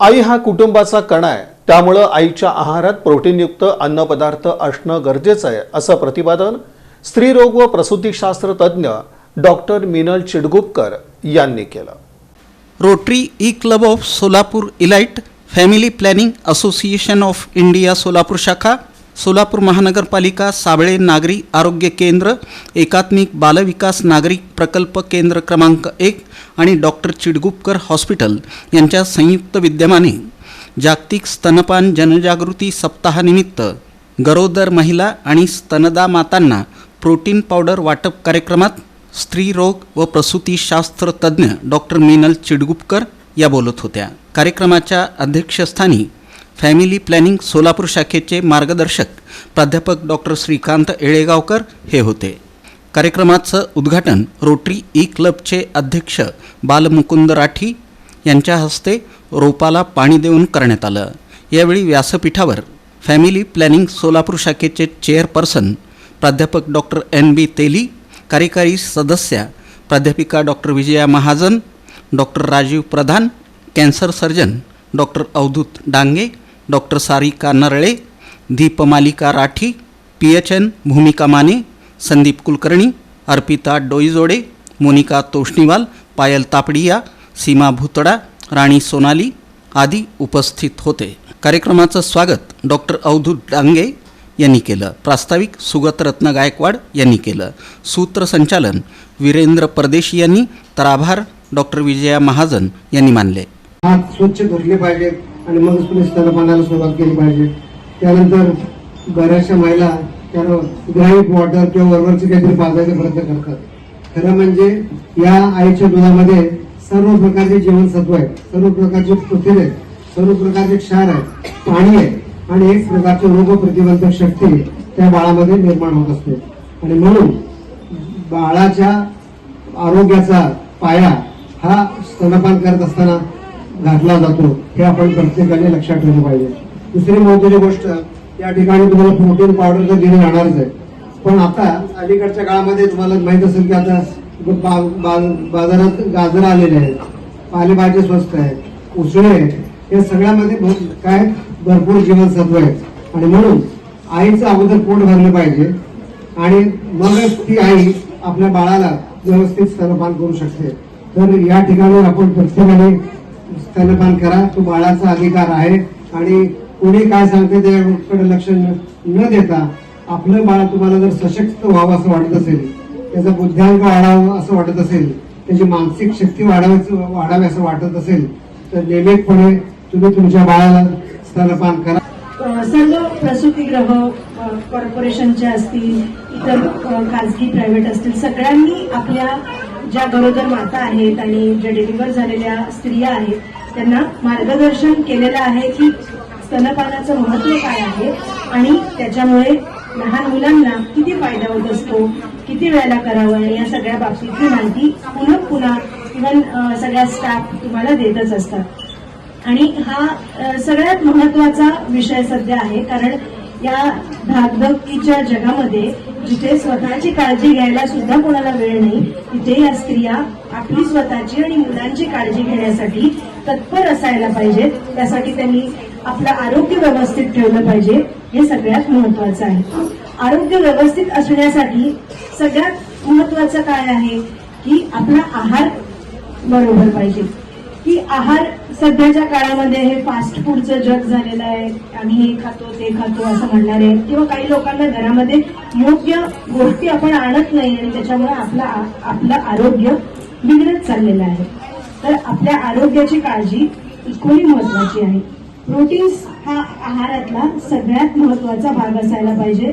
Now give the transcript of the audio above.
आई हा कुटुंबाचा कणा आहे. त्यामुळं आईच्या आहारात प्रोटीनयुक्त अन्नपदार्थ असणं गरजेचं आहे असं प्रतिपादन स्त्रीरोग व प्रसूतीशास्त्र तज्ज्ञ डॉक्टर मिनल चिडगुपकर यांनी केलं. Rotary E club of Solapur elite family planning association of India Solapur शाखा सोलापूर महानगरपालिका साबळे नागरी आरोग्य केंद्र एकात्मिक बालविकास नागरिक प्रकल्प केंद्र क्रमांक एक आणि डॉक्टर चिडगुपकर हॉस्पिटल यांच्या संयुक्त विद्यमाने जागतिक स्तनपान जनजागृती सप्ताहानिमित्त गरोदर महिला आणि स्तनदा मातांना प्रोटीन पावडर वाटप कार्यक्रमात स्त्रीरोग व प्रसूतीशास्त्र तज्ज्ञ डॉक्टर मीनल चिडगुपकर या बोलत होत्या. कार्यक्रमाच्या अध्यक्षस्थानी फॅमिली प्लॅनिंग सोलापूर शाखेचे मार्गदर्शक प्राध्यापक डॉक्टर श्रीकांत येळेगावकर हे होते. कार्यक्रमाचं उद्घाटन रोटरी ई क्लबचे अध्यक्ष बालमुकुंद राठी यांच्या हस्ते रोपाला पाणी देऊन करण्यात आलं. यावेळी व्यासपीठावर फॅमिली प्लॅनिंग सोलापूर शाखेचे चेअरपर्सन प्राध्यापक डॉक्टर एन बी तेली कार्यकारी सदस्या प्राध्यापिका doctor Vijaya Mahajan doctor Rajiv Pradhan cancer surgeon doctor Avdhoot Dange doctor Sarika Narale Deepmalika Rathi P H N Bhumika Mane Sandeep Kulkarni Arpita डोईजोडे Monika Toshniwal पायल तापडिया सीमा भुतडा राणी सोनाली आदी उपस्थित होते. कार्यक्रमाचं स्वागत डॉक्टर अवधूत डांगे यांनी केलं. प्रास्ताविक सुगतरत्न गायकवाड यांनी केलं. सूत्रसंचालन वीरेंद्र परदेशी यांनी तर आभार डॉक्टर विजया महाजन यांनी मानले. हात स्वच्छ धुतले पाहिजेत आणि मग तुम्ही स्तनपानाला सुरुवात केली पाहिजे. त्यानंतर बऱ्याचशा महिला त्याला ग्राईट वॉटर किंवा वरवरचे काहीतरी पाजायचा प्रयत्न करतात. खरं म्हणजे या आईच्या दुधामध्ये सर्व प्रकारचे जीवनसत्व आहेत. सर्व प्रकारचे प्रथिन आहेत. सर्व प्रकारचे क्षार आहेत. पाणी आहे. आणि एक प्रकारची रोग प्रतिबंधक शक्ती त्या बाळामध्ये निर्माण होत असते. आणि म्हणून बाळाच्या आरोग्याचा पाया हा स्तनपान करत असताना घातला जातो हे आपण प्रत्येकाने लक्षात ठेवलं पाहिजे. दुसरी महत्वाची गोष्ट या ठिकाणी तुम्हाला प्रोटीन पावडर तर दिली जाणारच आहे. पण आता अलीकडच्या काळामध्ये तुम्हाला माहीत असेल की आता बाजारात गाजर आलेले आहेत पालेभाजी स्वस्त आहेत उसळे आहेत या सगळ्यामध्ये काय? भरपूर जीवनसत्व आहेत. आणि म्हणून आईचं अगोदर पोट भरलं पाहिजे आणि मगच ती आई आपल्या बाळाला व्यवस्थित स्तनपान करू शकते. तर या ठिकाणी आपण प्रत्येकाने स्तनपान करा. तो बाळाचा अधिकार आहे. आणि कोणी काय सांगते त्याकडे लक्ष न देता आपलं बाळ तुम्हाला जर सशक्त व्हावं असं वाटत असेल त्याचा बुद्ध्यांक वाढावं असं वाटत असेल त्याची मानसिक शक्ती वाढावी वाढावी असं वाटत असेल तर नियमितपणे तुम्ही तुमच्या बाळाला स्तनपान करा. सर्व प्रसूतीग्रह कॉर्पोरेशनचे असतील इतर खाजगी प्रायव्हेट असतील सगळ्यांनी आपल्या ज्या गरोदर माता आहेत आणि ज्या डिलिव्हर झालेल्या स्त्रिया आहेत त्यांना मार्गदर्शन केलेलं आहे की स्तनपानाचं महत्त्व काय आहे आणि त्याच्यामुळे लहान मुलांना किती फायदा होत असतो किती वेळेला करावं आणि या सगळ्या बाबतीतली माहिती पुन्हा पुन्हा इव्हन सगळ्या स्टाफ तुम्हाला देतच असतात. आणि हा सगळ्यात महत्त्वाचा विषय सध्या आहे कारण या धाकधकीच्या जगामध्ये जिथे स्वतःची काळजी घ्यायला सुद्धा कोणाला वेळ नाही तिथे या स्त्रिया आपली स्वतःची आणि मुलांची काळजी घेण्यासाठी तत्पर असायला पाहिजेत. त्यासाठी त्यांनी आपलं आरोग्य व्यवस्थित ठेवलं पाहिजे. हे सगळ्यात महत्वाचं आहे. आरोग्य व्यवस्थित असण्यासाठी सगळ्यात महत्वाचं काय आहे? की आपला आहार बरोबर पाहिजे. की आहार सध्याच्या काळामध्ये हे फास्ट फूडचं जग झालेलं आहे. आम्ही हे खातो ते खातो असं म्हणणार आहे किंवा काही लोकांना घरामध्ये योग्य गोष्टी आपण आणत नाही आणि त्याच्यामुळे आपला आ- आपलं आरोग्य बिघडत चाललेलं आहे. तर आपल्या आरोग्याची काळजी इक्वली महत्वाची आहे. प्रोटीन्स हा आहारातला सगळ्यात महत्त्वाचा भाग असायला पाहिजे.